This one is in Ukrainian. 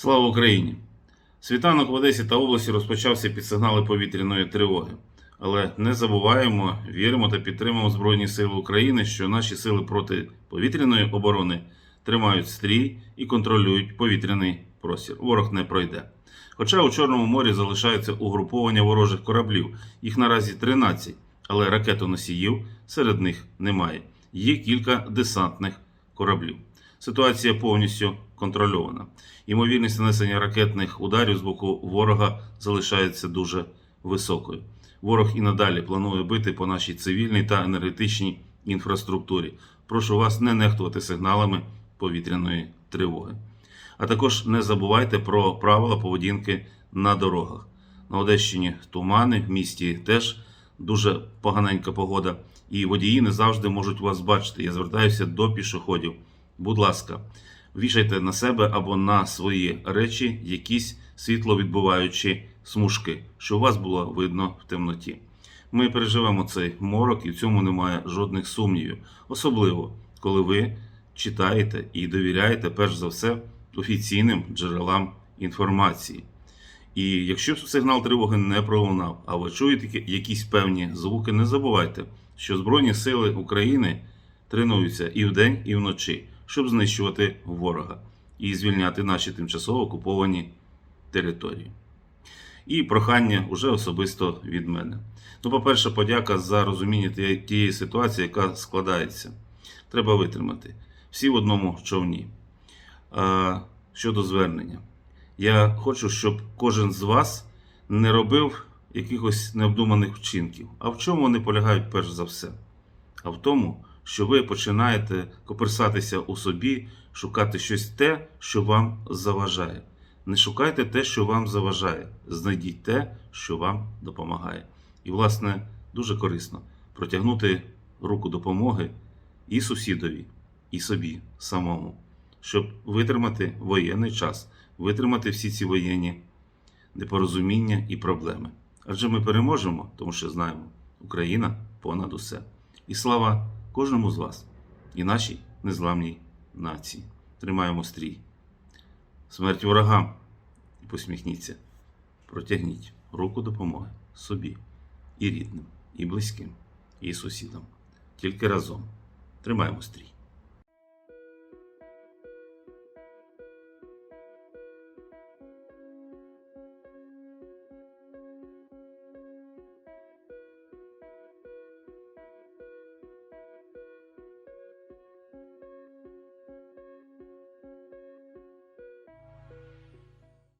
Слава Україні! Світанок в Одесі та області розпочався під сигнали повітряної тривоги. Але не забуваємо, віримо та підтримуємо Збройні Сили України, що наші сили протиповітряної оборони тримають стрій і контролюють повітряний простір. Ворог не пройде. Хоча у Чорному морі залишаються угруповання ворожих кораблів, їх наразі 13, але ракетоносіїв серед них немає. Є кілька десантних кораблів. Ситуація повністю контрольована. Ймовірність нанесення ракетних ударів з боку ворога залишається дуже високою. Ворог і надалі планує бити по нашій цивільній та енергетичній інфраструктурі. Прошу вас не нехтувати сигналами повітряної тривоги. А також не забувайте про правила поведінки на дорогах. На Одещині тумани, в місті теж дуже поганенька погода, і водії не завжди можуть вас бачити. Я звертаюся до пішоходів. Будь ласка, вішайте на себе або на свої речі якісь світловідбиваючі смужки, щоб вас було видно в темноті. Ми переживемо цей морок, і в цьому немає жодних сумнівів, особливо коли ви читаєте і довіряєте перш за все офіційним джерелам інформації. І якщо сигнал тривоги не пролунав, а ви чуєте якісь певні звуки, не забувайте, що Збройні Сили України тренуються і вдень, і вночі, щоб знищувати ворога і звільняти наші тимчасово окуповані території. І прохання уже особисто від мене. Ну, по-перше, подяка за розуміння тієї- ситуації, яка складається. Треба витримати. Всі в одному човні. А, щодо звернення, я хочу, щоб кожен з вас не робив якихось необдуманих вчинків. А в чому вони полягають перш за все? А в тому, що ви починаєте коперсатися у собі, шукати щось те, що вам заважає. Не шукайте те, що вам заважає. Знайдіть те, що вам допомагає. І, власне, дуже корисно протягнути руку допомоги і сусідові, і собі самому, щоб витримати воєнний час, витримати всі ці воєнні непорозуміння і проблеми. Адже ми переможемо, тому що знаємо, Україна понад усе. І слава кожному з вас і нашій незламній нації. Тримаємо стрій. Смерть ворогам. І посміхніться. Протягніть руку допомоги собі, і рідним, і близьким, і сусідам. Тільки разом. Тримаємо стрій.